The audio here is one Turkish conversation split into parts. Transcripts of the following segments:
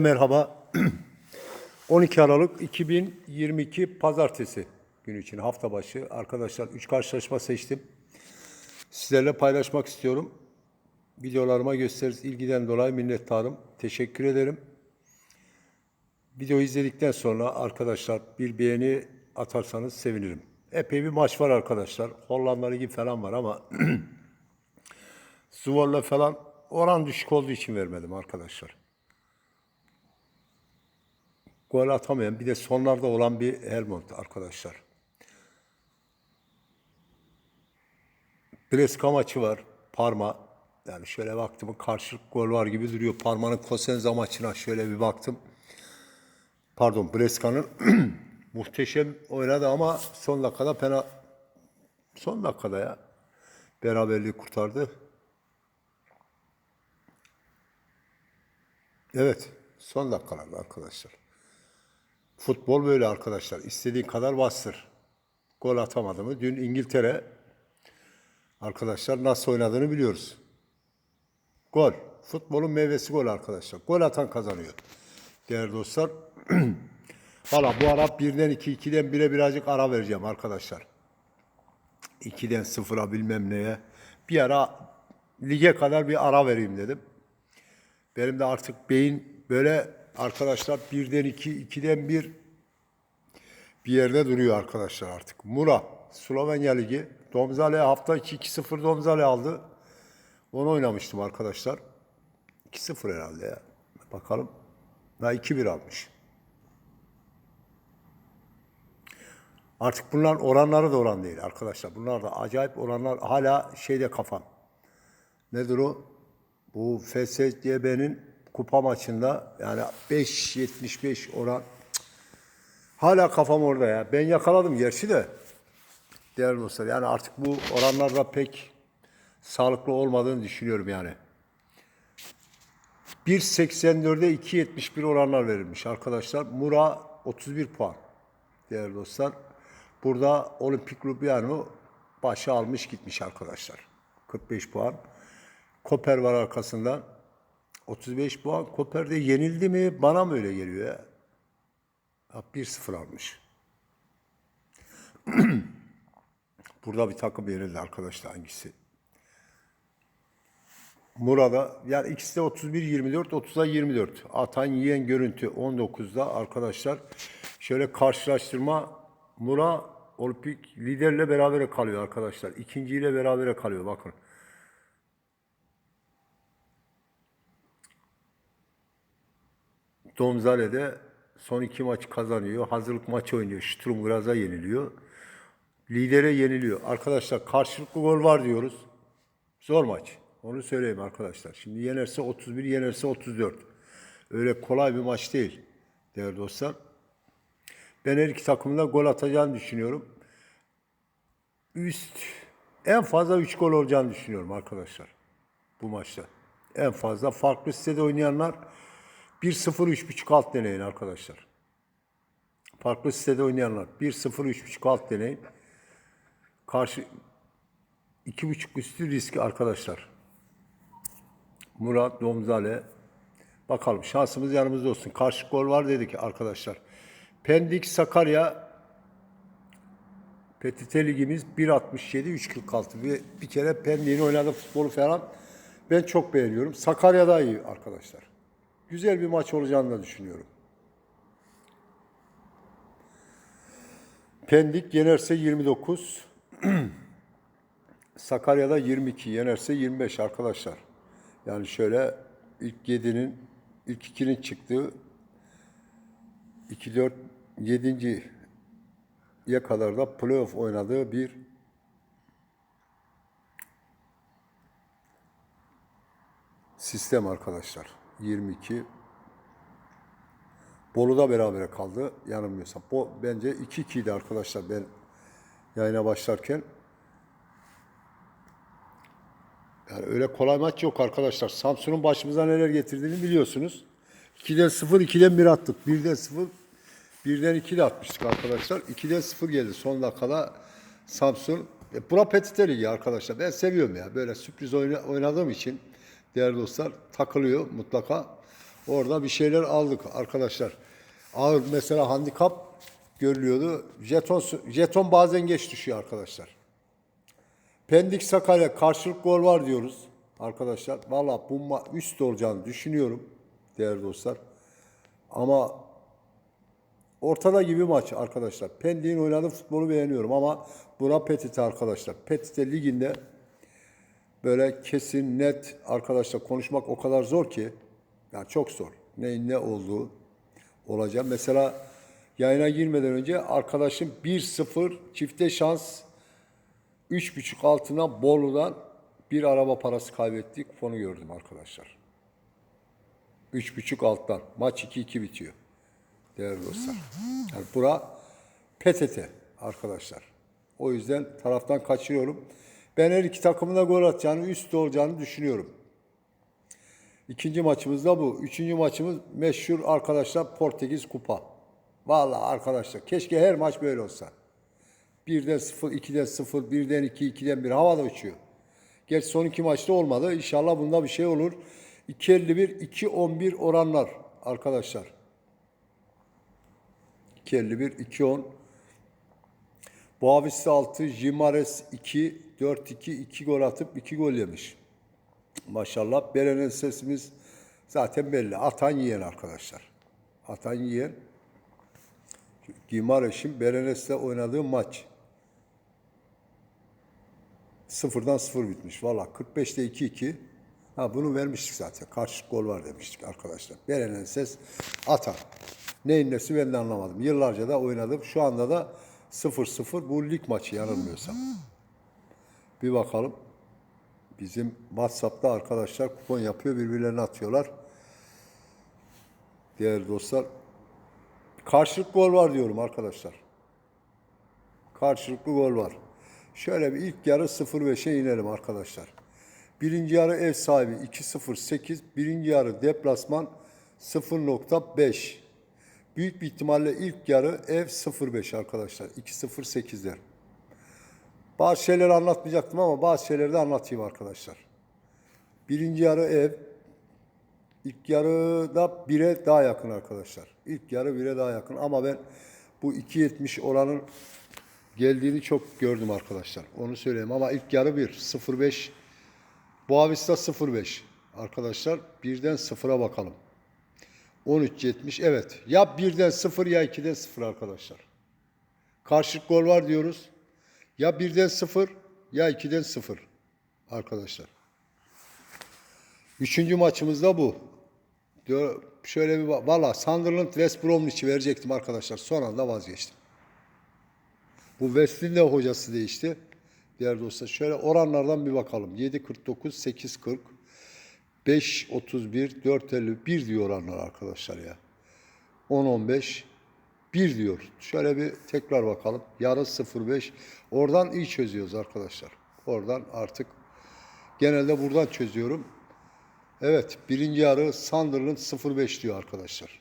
Merhaba. 12 Aralık 2022 Pazartesi günü için hafta başı arkadaşlar 3 karşılaşma seçtim. Sizlerle paylaşmak istiyorum. Videolarıma gösteririz ilgiden dolayı minnettarım. Teşekkür ederim. Videoyu izledikten sonra arkadaşlar bir beğeni atarsanız sevinirim. Epey bir maç var arkadaşlar. Hollanda Ligi falan var ama Zwolle falan oran düşük olduğu için vermedim arkadaşlar. Gol atamayan bir de sonlarda olan bir Helmond arkadaşlar. Breska maçı var. Parma. Yani şöyle baktım karşılık gol var gibi duruyor. Parma'nın Kosenza maçına şöyle bir baktım. Pardon Breska'nın muhteşem oynadı ama son dakikada pena son dakikada ya beraberliği kurtardı. Evet son dakikalarda arkadaşlar. Futbol böyle arkadaşlar. İstediğin kadar bastır. Gol atamadı mı? Dün İngiltere arkadaşlar nasıl oynadığını biliyoruz. Gol. Futbolun meyvesi gol arkadaşlar. Gol atan kazanıyor. Değerli dostlar. Valla bu ara birden iki, ikiden bire birazcık ara vereceğim arkadaşlar. İkiden sıfıra bilmem neye. Bir ara lige kadar bir ara vereyim dedim. Benim de artık beyin böyle arkadaşlar birden iki, ikiden bir bir yerde duruyor arkadaşlar artık. Mura, Slovenya Ligi. Domzale hafta içi 2-0 Domzale aldı. Onu oynamıştım arkadaşlar. 2-0 herhalde ya. Bakalım. Ha 2-1 almış. Artık bunların oranları da oran değil arkadaşlar. Bunlar da acayip oranlar. Hala şeyde kafam. Nedir o? Bu FSCB'nin kupa maçında yani 5.75 oran. Hala kafam orada ya. Ben yakaladım gerçi de. Değerli dostlar yani artık bu oranlarda pek sağlıklı olmadığını düşünüyorum yani. 1.84'e 2.71 oranlar verilmiş arkadaşlar. Mura 31 puan. Değerli dostlar. Burada Olimpik Ljubljana'nı başa almış gitmiş arkadaşlar. 45 puan. Koper var arkasından. 35 puan. Koper de yenildi mi? Bana mı öyle geliyor ya? Ha, 1-0 almış. Burada bir takım yenildi arkadaşlar hangisi? Murada yani ikisi de 31-24, 30'a 24. Atan yiyen görüntü 19'da arkadaşlar. Şöyle karşılaştırma Mura Olimpik liderle beraber kalıyor arkadaşlar. İkinciyle beraber kalıyor bakın. Domzale'de son iki maç kazanıyor. Hazırlık maçı oynuyor. Sturm Graz'a yeniliyor. Lidere yeniliyor. Arkadaşlar karşılıklı gol var diyoruz. Zor maç. Onu söyleyeyim arkadaşlar. Şimdi yenerse 31, yenerse 34. Öyle kolay bir maç değil değerli dostlar. Ben her iki takımın da gol atacağını düşünüyorum. Üst en fazla 3 gol olacağını düşünüyorum arkadaşlar. Bu maçta. En fazla farklı sitede oynayanlar 1-0 3.5 alt deneyin arkadaşlar. Farklı sitede oynayanlar 1-0 3.5 alt deneyin. Karşı 2.5 üstü riski arkadaşlar. Murat Domzale. Bakalım şansımız yanımızda olsun. Karşı gol var dedik arkadaşlar. Pendik Sakarya PTT ligimiz 1.67 3.46 ve bir kere Pendik'in oynadığı futbolu falan ben çok beğeniyorum. Sakarya da iyi arkadaşlar. Güzel bir maç olacağını da düşünüyorum. Pendik yenerse 29. Sakarya'da 22 yenerse 25 arkadaşlar. Yani şöyle ilk 7'nin ilk 2'nin çıktığı 2 4 7. ye kadar da playoff oynadığı bir sistem arkadaşlar. 22 Bolu'da beraber kaldı yanılmıyorsam. Bu bence 2-2 idi arkadaşlar ben yayına başlarken. Yani öyle kolay maç yok arkadaşlar. Samsun'un başımıza neler getirdiğini biliyorsunuz. 2'den 0, 2'den 1 attık. 1'den 0, 1'den 2 de atmıştık arkadaşlar. 2'den 0 geldi son dakikada Samsun. E, bura PTT Ligi arkadaşlar. Ben seviyorum ya. Böyle sürpriz oyna- oynadığım için değerli dostlar takılıyor mutlaka. Orada bir şeyler aldık arkadaşlar. Ağır mesela handikap görülüyordu. Jeton, jeton bazen geç düşüyor arkadaşlar. Pendik Sakarya karşılık gol var diyoruz arkadaşlar. Valla bu üst olacağını düşünüyorum değerli dostlar. Ama ortada gibi maç arkadaşlar. Pendik'in oynadığı futbolu beğeniyorum ama bura PTT arkadaşlar. PTT liginde böyle kesin net arkadaşlar konuşmak o kadar zor ki yani çok zor. Neyin ne olduğu olacak. Mesela yayına girmeden önce arkadaşım 1-0 çifte şans 3,5 altına Bolu'dan bir araba parası kaybetti. Kuponu gördüm arkadaşlar. 3,5 alttan. Maç 2-2 bitiyor. Değerli dostlar. Yani bura PTT arkadaşlar. O yüzden taraftan kaçırıyorum. Ben her iki takımın da gol atacağını, üst olacağını düşünüyorum. İkinci maçımız da bu. Üçüncü maçımız meşhur arkadaşlar Portekiz Kupa. Vallahi arkadaşlar keşke her maç böyle olsa. Birden 0, 2'den 0, birden 2, 2'den 1 havada uçuyor. Gerçi son iki maçta olmadı. İnşallah bunda bir şey olur. 2.51, 2.11 oranlar arkadaşlar. 2.51, 2.10. Boavista 6, Jimares 2, 4-2, 2 gol atıp 2 gol yemiş. Maşallah. Beren'in sesimiz zaten belli. Atan yiyen arkadaşlar. Atan yiyen. Gimares'in Berenes'le oynadığı maç. Sıfırdan sıfır bitmiş. Valla 45'te 2-2. Ha bunu vermiştik zaten. Karşı gol var demiştik arkadaşlar. Berenes ses atan. Neyin nesi ben de anlamadım. Yıllarca da oynadım. Şu anda da 0-0 bu lig maçı yanılmıyorsam. Bir bakalım. Bizim WhatsApp'ta arkadaşlar kupon yapıyor, birbirlerine atıyorlar. Değerli dostlar, karşılıklı gol var diyorum arkadaşlar. Karşılıklı gol var. Şöyle bir ilk yarı 0-5'e inelim arkadaşlar. Birinci yarı ev sahibi 2-0-8, birinci yarı deplasman 0.5. Büyük bir ihtimalle ilk yarı ev 0-5 arkadaşlar. 2-0-8'ler. Bazı şeyleri anlatmayacaktım ama bazı şeyleri de anlatayım arkadaşlar. Birinci yarı ev. İlk yarıda bire daha yakın arkadaşlar. İlk yarı bire daha yakın ama ben bu 2.70 oranın geldiğini çok gördüm arkadaşlar. Onu söyleyeyim ama ilk yarı 1. 0.5 Boavista 0.5 arkadaşlar. Birden sıfıra bakalım. 13.70 evet. Ya birden 0 ya 2'den 0 arkadaşlar. Karşılık gol var diyoruz. Ya 1'den 0 ya 2'den 0 arkadaşlar. Üçüncü maçımız da bu. Diyor, şöyle bir valla Sunderland West Bromwich'i verecektim arkadaşlar. Son anda vazgeçtim. Bu West'in de hocası değişti. Diğer dostlar şöyle oranlardan bir bakalım. 7.49, 8.40, 5.31, 4.51 diyor oranlar arkadaşlar ya. 10-15, 1 diyor. Şöyle bir tekrar bakalım. Yarı 0.5. Oradan iyi çözüyoruz arkadaşlar. Oradan artık genelde buradan çözüyorum. Evet birinci yarı Sunderland 0.5 diyor arkadaşlar.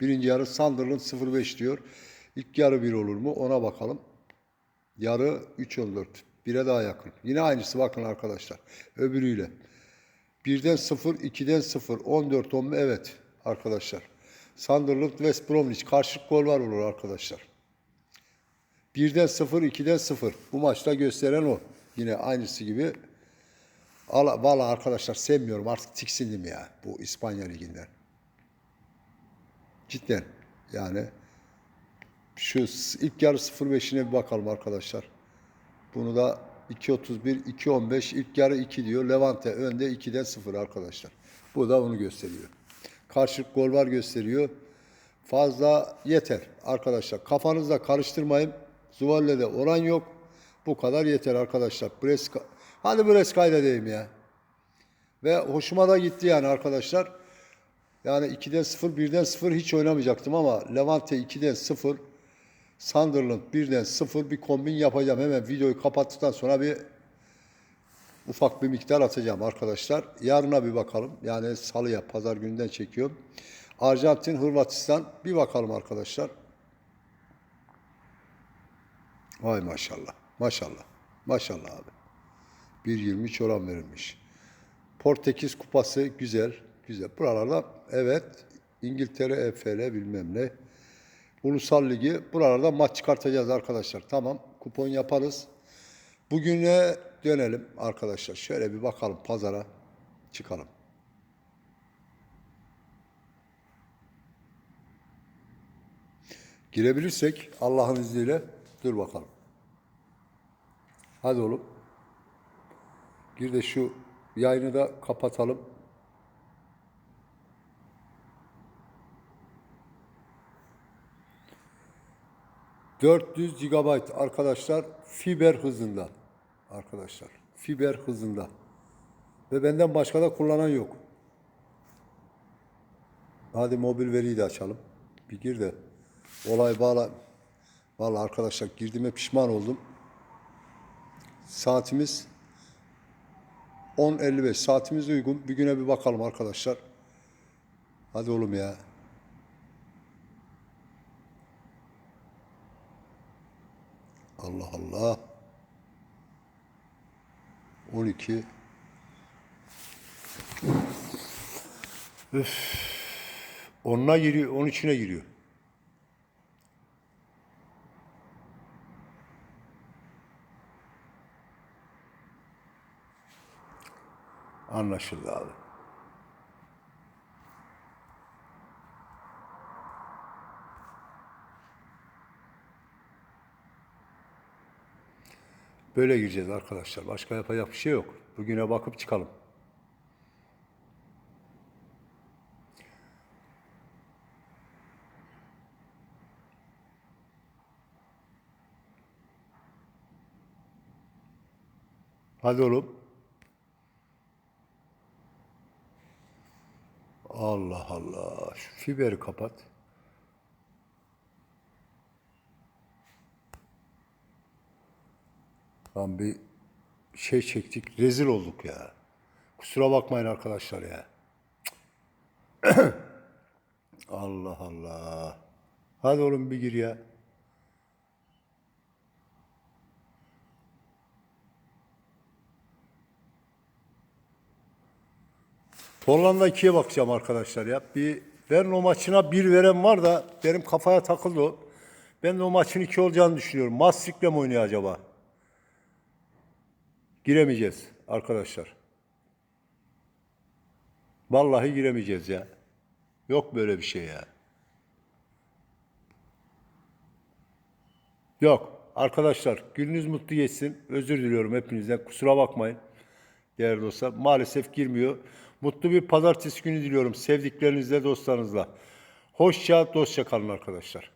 Birinci yarı Sunderland 0.5 diyor. İlk yarı 1 olur mu ona bakalım. Yarı 3.14. 1'e daha yakın. Yine aynısı bakın arkadaşlar. Öbürüyle. 1'den 0, 2'den 0, 14, 10 evet arkadaşlar. Sunderland, West Bromwich karşılık gol var olur arkadaşlar. 1'den 0, 2'den 0. Bu maçta gösteren o. Yine aynısı gibi. Valla arkadaşlar sevmiyorum artık tiksindim ya bu İspanya Ligi'nden. Cidden yani şu ilk yarı 0.5'ine bir bakalım arkadaşlar. Bunu da 2.31, 2.15 ilk yarı 2 diyor. Levante önde 2'den 0 arkadaşlar. Bu da onu gösteriyor. Karşılık gol var gösteriyor. Fazla yeter arkadaşlar. Kafanızda karıştırmayın. Zuvalle'de oran yok. Bu kadar yeter arkadaşlar. Breska Hadi Breska'yla diyeyim ya. Ve hoşuma da gitti yani arkadaşlar. Yani 2'den 0, 1'den 0 hiç oynamayacaktım ama Levante 2'den 0, Sunderland 1'den 0 bir kombin yapacağım. Hemen videoyu kapattıktan sonra bir ufak bir miktar atacağım arkadaşlar. Yarına bir bakalım. Yani salıya, pazar gününden çekiyorum. Arjantin, Hırvatistan bir bakalım arkadaşlar. Vay maşallah. Maşallah. Maşallah abi. 1.23 oran verilmiş. Portekiz kupası güzel. güzel. Buralarda evet İngiltere EFL bilmem ne. Ulusal Ligi. Buralarda maç çıkartacağız arkadaşlar. Tamam. Kupon yaparız. Bugüne dönelim arkadaşlar. Şöyle bir bakalım pazara çıkalım. Girebilirsek Allah'ın izniyle dur bakalım. Hadi oğlum. Gir de şu yayını da kapatalım. ...400 GB arkadaşlar fiber hızında arkadaşlar fiber hızında ve benden başka da kullanan yok. Hadi mobil veriyi de açalım. Bir gir de olay bağla. Vallahi arkadaşlar girdiğime pişman oldum. Saatimiz 10.55. Saatimiz uygun. Bir güne bir bakalım arkadaşlar. Hadi oğlum ya. Allah Allah. 12. Üf. Onuna giriyor, 13'üne giriyor. Anlaşıldı abi. Böyle gireceğiz arkadaşlar. Başka yapacak bir şey yok. Bugüne bakıp çıkalım. Hadi oğlum. Allah Allah. Şu fiberi kapat. Lan bir şey çektik. Rezil olduk ya. Kusura bakmayın arkadaşlar ya. Allah Allah. Hadi oğlum bir gir ya. Hollanda 2'ye bakacağım arkadaşlar ya. Bir ben o maçına bir veren var da benim kafaya takıldı o. Ben de o maçın 2 olacağını düşünüyorum. Maastricht'le mi oynuyor acaba? Giremeyeceğiz arkadaşlar. Vallahi giremeyeceğiz ya. Yok böyle bir şey ya. Yok. Arkadaşlar gününüz mutlu geçsin. Özür diliyorum hepinizden. Kusura bakmayın. Değerli dostlar. Maalesef girmiyor. Mutlu bir pazartesi günü diliyorum. Sevdiklerinizle, dostlarınızla. Hoşça, dostça kalın arkadaşlar.